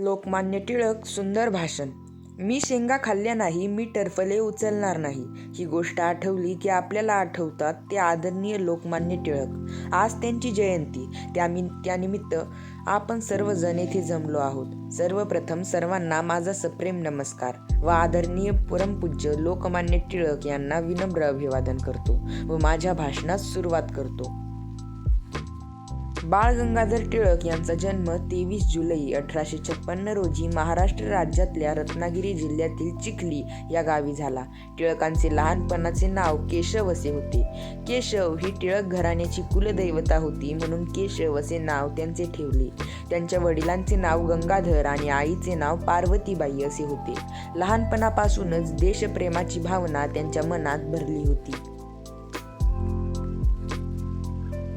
लोकमान्य टिळक सुंदर भाषण. मी शेंगा खाल्ल्या नाही मी टरफले उचलणार नाही. ही गोष्ट आठवली की आपल्याला आठवतात ते आदरणीय लोकमान्य टिळक. आज त्यांची जयंती. त्यामि त्यानिमित्त आपण सर्वजण येथे जमलो आहोत. सर्वप्रथम सर्वांना माझा सप्रेम नमस्कार व आदरणीय परमपूज्य लोकमान्य टिळक यांना विनम्र अभिवादन करतो व माझ्या भाषणास सुरुवात करतो. बाळ गंगाधर टिळक यांचा जन्म तेवीस जुलै अठराशे छप्पन्न रोजी महाराष्ट्र राज्यातल्या रत्नागिरी जिल्ह्यातील चिखली या गावी झाला. टिळकांचे लहानपणाचे नाव केशव असे होते. केशव ही टिळक घराण्याची कुलदैवता होती म्हणून केशव असे नाव त्यांचे ठेवले. त्यांच्या वडिलांचे नाव गंगाधर आणि आईचे नाव पार्वतीबाई असे होते. लहानपणापासूनच देशप्रेमाची भावना त्यांच्या मनात भरली होती.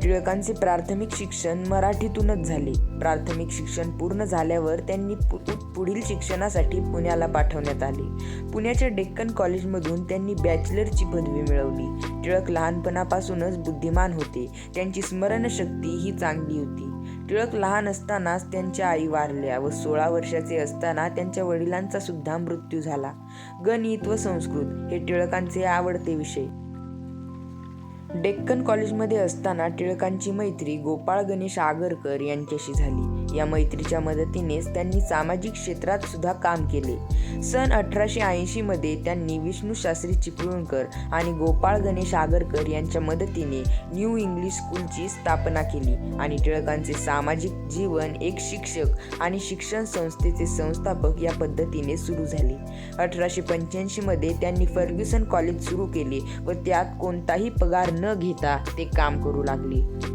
टिळकांचे प्राथमिक शिक्षण मराठीतूनच झाले. प्राथमिक शिक्षण पूर्ण झाल्यावर त्यांनी पु पुढील शिक्षणासाठी पुण्याला पाठवण्यात आले. पुण्याच्या डेक्कन कॉलेजमधून त्यांनी बॅचलरची पदवी मिळवली. टिळक लहानपणापासूनच बुद्धिमान होते. त्यांची स्मरणशक्ती ही चांगली होती. टिळक लहान असतानाच त्यांच्या आई वारल्या व सोळा वर्षाचे असताना त्यांच्या वडिलांचा सुद्धा मृत्यू झाला. गणित व संस्कृत हे टिळकांचे आवडते विषय. डेक्कन कॉलेजमध्ये असताना टिळकांची मैत्री गोपाळ गणेश आगरकर यांच्याशी झाली. या मैत्रीच्या मदतीनेच त्यांनी सामाजिक क्षेत्रात सुद्धा काम केले. सन अठराशे ऐंशीमध्ये त्यांनी विष्णू शास्त्री चिपळूणकर आणि गोपाळ गणेश आगरकर यांच्या मदतीने न्यू इंग्लिश स्कूलची स्थापना केली आणि टिळकांचे सामाजिक जीवन एक शिक्षक आणि शिक्षण संस्थेचे संस्थापक या पद्धतीने सुरू झाले. अठराशे पंच्याऐंशीमध्ये त्यांनी फर्ग्युसन कॉलेज सुरू केले व त्यात कोणताही पगार न घेता ते काम करू लागले.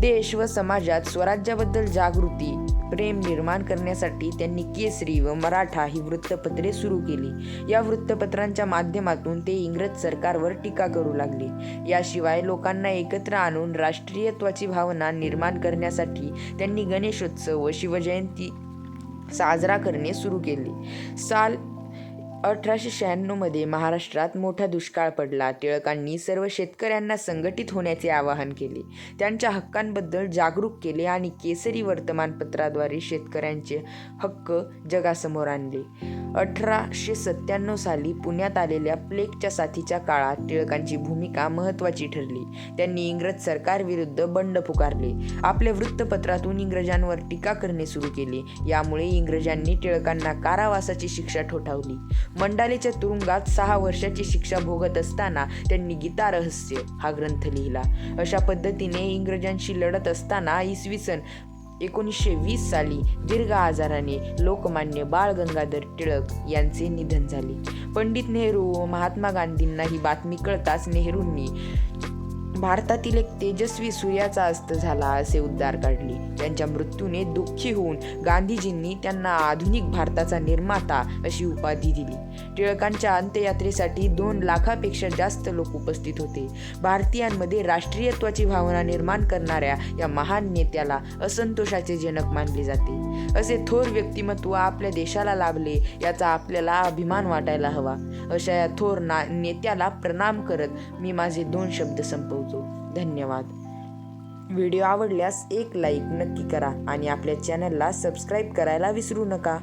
देश व समाजात स्वराज्याबद्दल जागृती प्रेम निर्माण करण्यासाठी त्यांनी केसरी व मराठा ही वृत्तपत्रे सुरू केली. या वृत्तपत्रांच्या माध्यमातून ते इंग्रज सरकारवर टीका करू लागले. याशिवाय लोकांना एकत्र आणून राष्ट्रीयत्वाची भावना निर्माण करण्यासाठी त्यांनी गणेशोत्सव व शिवजयंती साजरा करणे सुरू केले. साल अठराशे शहाण्णवमध्ये महाराष्ट्रात मोठा दुष्काळ पडला. टिळकांनी सर्व शेतकऱ्यांना संघटित होण्याचे आवाहन केले. त्यांच्या हक्कांबद्दल जागरूक केले आणि केसरी वर्तमानपत्राद्वारे शेतकऱ्यांचे हक्क जगासमोर आणले. अठराशे सत्त्याण्णव साली पुण्यात आलेल्या प्लेगच्या साथीच्या काळात टिळकांची भूमिका महत्त्वाची ठरली. त्यांनी इंग्रज सरकारविरुद्ध बंड पुकारले. आपल्या वृत्तपत्रातून इंग्रजांवर टीका करणे सुरू केले. यामुळे इंग्रजांनी टिळकांना कारावासाची शिक्षा ठोठावली. मंडालेच्या तुरुंगात सहा वर्षाची शिक्षा भोगत असताना त्यांनी गीता रहस्य हा ग्रंथ लिहिला. अशा पद्धतीने इंग्रजांशी लढत असताना इसवी सन एकोणीसशे वीस साली दीर्घ आजाराने लोकमान्य बाळ गंगाधर टिळक यांचे निधन झाले. पंडित नेहरू व महात्मा गांधींना ही बातमी कळताच नेहरूंनी भारतातील एक तेजस्वी सूर्याचा अस्त झाला असे उद्गार काढले. त्यांच्या मृत्यूने दुःखी होऊन गांधीजींनी त्यांना आधुनिक भारताचा निर्माता अशी उपाधी दिली. टिळकांच्या अंत्ययात्रेसाठी दोन लाखापेक्षा जास्त लोक उपस्थित होते. भारतीयांमध्ये राष्ट्रीयत्वाची भावना निर्माण करणाऱ्या या महान नेत्याला असंतोषाचे जनक मानले जाते. असे थोर व्यक्तिमत्व आपल्या देशाला लाभले याचा आपल्याला अभिमान वाटायला हवा. अशा या थोर ना नेत्याला प्रणाम करत मी माझे दोन शब्द संपवतो. धन्यवाद. व्हिडिओ आवडल्यास एक लाईक नक्की करा आणि आपल्या चॅनलला सबस्क्राईब करायला विसरू नका.